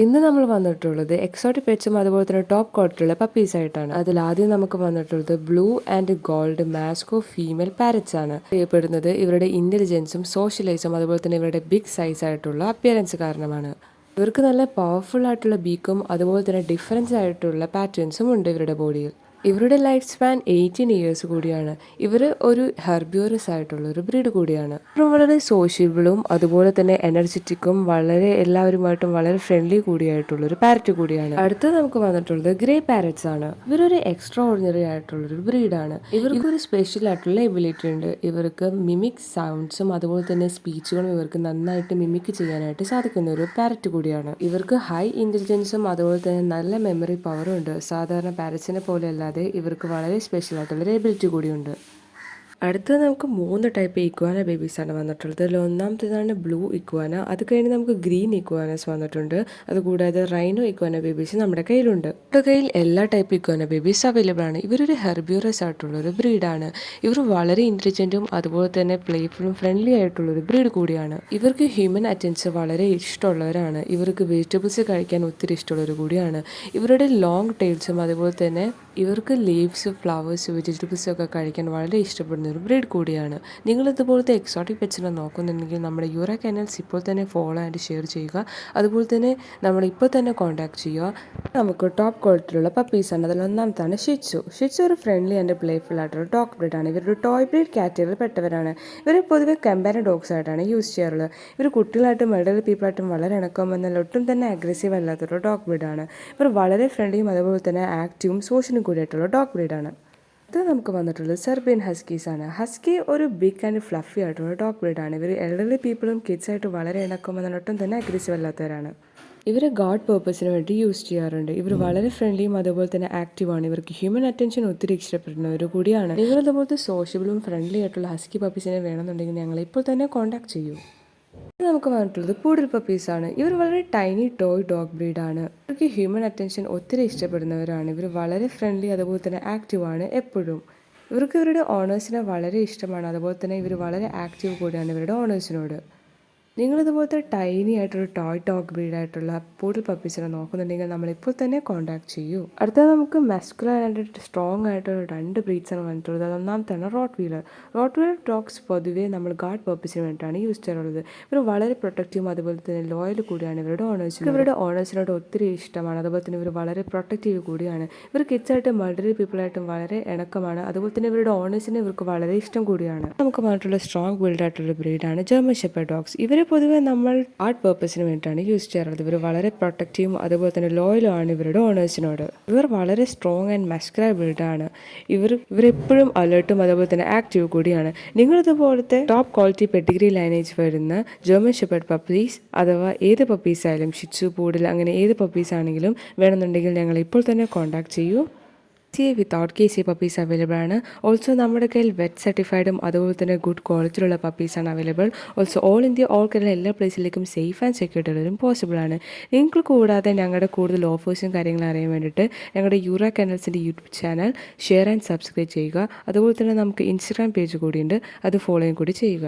ഇന്ന് നമ്മൾ വന്നിട്ടുള്ളത് എക്സോട്ടിക് പെറ്റ്സും അതുപോലെ തന്നെ ടോപ്പ് ക്വാളിറ്റിയുള്ള പപ്പീസ് ആയിട്ടാണ്. അതിൽ ആദ്യം നമുക്ക് വന്നിട്ടുള്ളത് blue and gold macaw female parrots ആണ്. ചെയ്യപ്പെടുന്നത് ഇവരുടെ ഇന്റലിജൻസും സോഷ്യലൈസും അതുപോലെ തന്നെ ഇവരുടെ ബിഗ് സൈസ് ആയിട്ടുള്ള അപ്പിയറൻസ് കാരണമാണ്. ഇവർക്ക് നല്ല പവർഫുൾ ആയിട്ടുള്ള ബീക്കും അതുപോലെ തന്നെ ഡിഫറൻസ് ആയിട്ടുള്ള പാറ്റേൺസും ഉണ്ട് ഇവരുടെ ബോഡിയിൽ ഇവരുടെ ലൈഫ് സ്പാൻ എയ്റ്റീൻ ഇയേഴ്സ് കൂടിയാണ്. ഇവർ ഒരു ഹെർബ്യൂറസ് ആയിട്ടുള്ള ഒരു ബ്രീഡ് കൂടിയാണ്. ഇവർ വളരെ സോഷ്യബിളും അതുപോലെ തന്നെ എനർജറ്റിക്കും വളരെ എല്ലാവരുമായിട്ടും വളരെ ഫ്രണ്ട്ലി കൂടിയായിട്ടുള്ള ഒരു പാരറ്റ് കൂടിയാണ്. അടുത്തത് നമുക്ക് വന്നിട്ടുള്ളത് ഗ്രേ പാരറ്റ്സ് ആണ്. ഇവരൊരു എക്സ്ട്രാ ഓർഡിനറി ആയിട്ടുള്ള ഒരു ബ്രീഡാണ് ഇവർക്ക് ഒരു സ്പെഷ്യൽ ആയിട്ടുള്ള എബിലിറ്റി ഉണ്ട്. ഇവർക്ക് മിമിക് സൗണ്ട്സും അതുപോലെ തന്നെ സ്പീച്ചുകളും ഇവർക്ക് നന്നായിട്ട് മിമിക് ചെയ്യാനായിട്ട് സാധിക്കുന്ന ഒരു പാരറ്റ് കൂടിയാണ്. ഇവർക്ക് ഹൈ ഇന്റലിജൻസും അതുപോലെ തന്നെ നല്ല മെമ്മറി പവറും ഉണ്ട്. സാധാരണ പാരറ്റ്സിനെ പോലെ അല്ലാതെ ഇവർക്ക് വളരെ സ്പെഷ്യൽ ആയിട്ടുള്ള ഒരു എബിലിറ്റി കൂടിയുണ്ട്. അടുത്തത് നമുക്ക് മൂന്ന് ടൈപ്പ് ഇക്വാന ബേബീസാണ് വന്നിട്ടുള്ളത്. അതിൽ ഒന്നാമത്തേതാണ് ബ്ലൂ ഇക്വാന അത് കഴിഞ്ഞ് നമുക്ക് ഗ്രീൻ ഇക്വാനസ് വന്നിട്ടുണ്ട്. അതുകൂടാതെ റൈനോ ഇക്വാന ബേബീസ് നമ്മുടെ കയ്യിലുണ്ട്. നമ്മുടെ കയ്യിൽ എല്ലാ ടൈപ്പ് ഇക്വാന ബേബീസ് അവൈലബിൾ ആണ്. ഇവരൊരു ഹെർബ്യൂറസ് ആയിട്ടുള്ള ഒരു ബ്രീഡാണ് ഇവർ വളരെ ഇന്റലിജന്റും അതുപോലെ തന്നെ പ്ലേഫുളും ഫ്രണ്ട്ലി ആയിട്ടുള്ള ഒരു ബ്രീഡ് കൂടിയാണ്. ഇവർക്ക് ഹ്യൂമൻ അറ്റൻസ് വളരെ ഇഷ്ടമുള്ളവരാണ്. ഇവർക്ക് വെജിറ്റബിൾസ് കഴിക്കാൻ ഒത്തിരി ഇഷ്ടമുള്ളവർ കൂടിയാണ്. ഇവരുടെ ലോങ് ടൈൽസും അതുപോലെ തന്നെ ഇവർക്ക് ലീവ്സ് ഫ്ലവേഴ്സ് വെജിറ്റബിൾസ് ഒക്കെ കഴിക്കാൻ വളരെ ഇഷ്ടപ്പെടുന്ന ഒരു ബ്രീഡ് കൂടിയാണ്. നിങ്ങൾ ഇതുപോലത്തെ എക്സോട്ടിക് പെറ്റ്സിനെ നോക്കുന്നുണ്ടെങ്കിൽ നമ്മുടെ യൂറ കനൽസ് ഇപ്പോൾ തന്നെ ഫോളോ ആൻഡ് ഷെയർ ചെയ്യുക. അതുപോലെ തന്നെ നമ്മൾ ഇപ്പോൾ തന്നെ കോൺടാക്ട് ചെയ്യുക. നമുക്ക് ടോപ്പ് ക്വാളിറ്റിയിലുള്ള ആണ്. അതിൽ ഒന്നാമത്താണ് ഷിച്ചു ഷിച്ചു ഒരു ഫ്രണ്ട്ലി ആൻഡ് പ്ലേഫുൾ ആയിട്ടുള്ള ഡോഗ് ബ്രീഡാണ് ഇവരൊരു ടോയ് ബ്രീഡ് കാറ്റഗറിയിൽ പെട്ടവരാണ്. ഇവർ പൊതുവെ കമ്പാരൻ ഡോഗ്സ് ആയിട്ടാണ് യൂസ് ചെയ്യാറുള്ളത്. ഇവർ കുട്ടികളായിട്ടും എൽഡർലി പീപ്പിളായിട്ടും വളരെ ഇണക്കം എന്നാൽ ഒട്ടും തന്നെ അഗ്രസീവ് അല്ലാത്തൊരു ഡോഗ് ബ്രീഡാണ് ഇവർ വളരെ ഫ്രണ്ട്ലിയും അതുപോലെ തന്നെ ആക്റ്റീവും സോഷ്യലും കൂടിയായിട്ടുള്ള ഡോഗ് ബ്രീഡാണ് ഇത് നമുക്ക് വന്നിട്ടുള്ളത് സെർബിയൻ ഹസ്കീസ് ആണ്. ഹസ്കി ഒരു ബിഗ് ആൻഡ് ഫ്ലഫി ആയിട്ടുള്ള ഡോഗ് ബ്രീഡാണ് ഇവർ എൽഡർലി പീപ്പിളും കിഡ്സ് ആയിട്ട് വളരെ ഇണക്കം എന്നാൽ ഒട്ടും തന്നെ അഗ്രസീവ് അല്ലാത്തവരാണ്. ഇവർ ഗാഡ് പേർപ്പസിന് വേണ്ടി യൂസ് ചെയ്യാറുണ്ട്. ഇവർ വളരെ ഫ്രണ്ട്ലിയും അതുപോലെ തന്നെ ആക്റ്റീവാണ് ഇവർക്ക് ഹ്യൂമൻ അറ്റൻഷൻ ഒത്തിരി ഇഷ്ടപ്പെടുന്നവർ കൂടിയാണ്. നിങ്ങൾ ഇതുപോലത്തെ സോഷ്യബിളും ഫ്രണ്ട്ലി ആയിട്ടുള്ള ഹസ്കി പപ്പീസിനെ വേണമെന്നുണ്ടെങ്കിൽ ഞങ്ങൾ ഇപ്പോൾ തന്നെ കോൺടാക്ട് ചെയ്യൂ. നമുക്ക് വന്നിട്ടുള്ളത് പൂഡിൽ പപ്പീസ് ആണ്. ഇവർ വളരെ ടൈനി ടോയ് ഡോഗ് ആണ്. ഇവർക്ക് ഹ്യൂമൻ അറ്റൻഷൻ ഒത്തിരി ഇഷ്ടപ്പെടുന്നവരാണ്. ഇവർ വളരെ ഫ്രണ്ട്ലി അതുപോലെ തന്നെ ആക്റ്റീവ് ആണ് എപ്പോഴും. ഇവർക്ക് ഇവരുടെ ഓണേഴ്സിനെ വളരെ ഇഷ്ടമാണ്. അതുപോലെ തന്നെ ഇവർ വളരെ ആക്റ്റീവ് കൂടിയാണ് ഇവരുടെ ഓണേഴ്സിനോട് നിങ്ങൾ ഇതുപോലത്തെ ടൈനി ആയിട്ടൊരു ടോയ് ഡോഗ് ബ്രീഡായിട്ടുള്ള പൂഡിൽ പപ്പീസിനെ നോക്കുന്നുണ്ടെങ്കിൽ നമ്മളിപ്പോൾ തന്നെ കോൺടാക്ട് ചെയ്യൂ. അടുത്തത് നമുക്ക് മെസ്കുലർ ആയിട്ട് സ്ട്രോങ് ആയിട്ടുള്ള രണ്ട് ബ്രീഡ്സാണ് വന്നിട്ടുള്ളത്. അത് ഒന്നാമത്താണ് rottweiler rottweiler dogs പൊതുവേ നമ്മൾ ഗാർഡ് പർപ്പസിന് വേണ്ടിയിട്ടാണ് യൂസ് ചെയ്യാറുള്ളത്. ഇവർ വളരെ പ്രൊട്ടക്റ്റീവും അതുപോലെ തന്നെ ലോയൽ കൂടിയാണ്. ഇവരുടെ ഓണേഴ്സ് ഇവരുടെ ഓണേഴ്സിനോട് ഒത്തിരി ഇഷ്ടമാണ്. അതുപോലെ തന്നെ ഇവർ വളരെ പ്രൊട്ടക്റ്റീവ് കൂടിയാണ്. ഇവർ കിഡ്സായിട്ടും മൾഡറി പീപ്പിളായിട്ടും വളരെ ഇണക്കമാണ്. അതുപോലെ തന്നെ ഇവരുടെ ഓണേഴ്സിന് ഇവർക്ക് വളരെ ഇഷ്ടം കൂടിയാണ്. നമുക്ക് പറഞ്ഞിട്ടുള്ള സ്ട്രോങ് ബിൽഡായിട്ടുള്ള ബ്രീഡാണ് ജർമ്മൻ ഷെപ്പർ ഡോഗ്സ് ഇവരെ പൊതുവെ നമ്മൾ ആർട്ട് പർപ്പസിന് വേണ്ടിയിട്ടാണ് യൂസ് ചെയ്യാറുള്ളത്. ഇവർ വളരെ പ്രൊട്ടക്റ്റീവും അതുപോലെ തന്നെ ലോയലും ആണ് ഇവരുടെ ഓണേഴ്സിനോട് ഇവർ വളരെ സ്ട്രോങ് ആൻഡ് മസ്ക്രൈബിൾഡ് ആണ്. ഇവർ ഇവരെപ്പോഴും അലേർട്ടും അതുപോലെ തന്നെ ആക്റ്റീവ് കൂടിയാണ്. നിങ്ങളിതുപോലത്തെ ടോപ്പ് ക്വാളിറ്റി പെഡിഗ്രി ലൈനേജ് വരുന്ന ജർമ്മൻ ഷെപ്പേർഡ് പപ്പീസ് അഥവാ ഏത് പപ്പീസ് ആയാലും ഷിച്ചു പൂഡിൽ അങ്ങനെ ഏത് പപ്പീസ് ആണെങ്കിലും വേണമെന്നുണ്ടെങ്കിൽ ഞങ്ങൾ ഇപ്പോൾ തന്നെ കോൺടാക്ട് ചെയ്യൂ. C without K C puppies available ആണ്. ഓൾസോ നമ്മുടെ കയ്യിൽ വെറ്റ് സർട്ടിഫൈഡും അതുപോലെ തന്നെ ഗുഡ് ക്വാളിറ്റിയിലുള്ള പപ്പീസാണ് available also all India all Kerala എല്ലാ പ്ലേസിലേക്കും സേഫ് ആൻഡ് സെക്യൂർഡ് ഡെലിവറിയും പോസിബിൾ ആണ്. നിങ്ങൾക്ക് കൂടാതെ ഞങ്ങളുടെ കൂടുതൽ ഓഫേഴ്സും കാര്യങ്ങളും അറിയാൻ വേണ്ടിയിട്ട് ഞങ്ങളുടെ യൂറ കനൽസിന്റെ YouTube channel share and subscribe ചെയ്യുക. അതുപോലെ തന്നെ നമുക്ക് ഇൻസ്റ്റാഗ്രാം പേജ് കൂടിയുണ്ട്. അത് ഫോളോയും കൂടി ചെയ്യുക.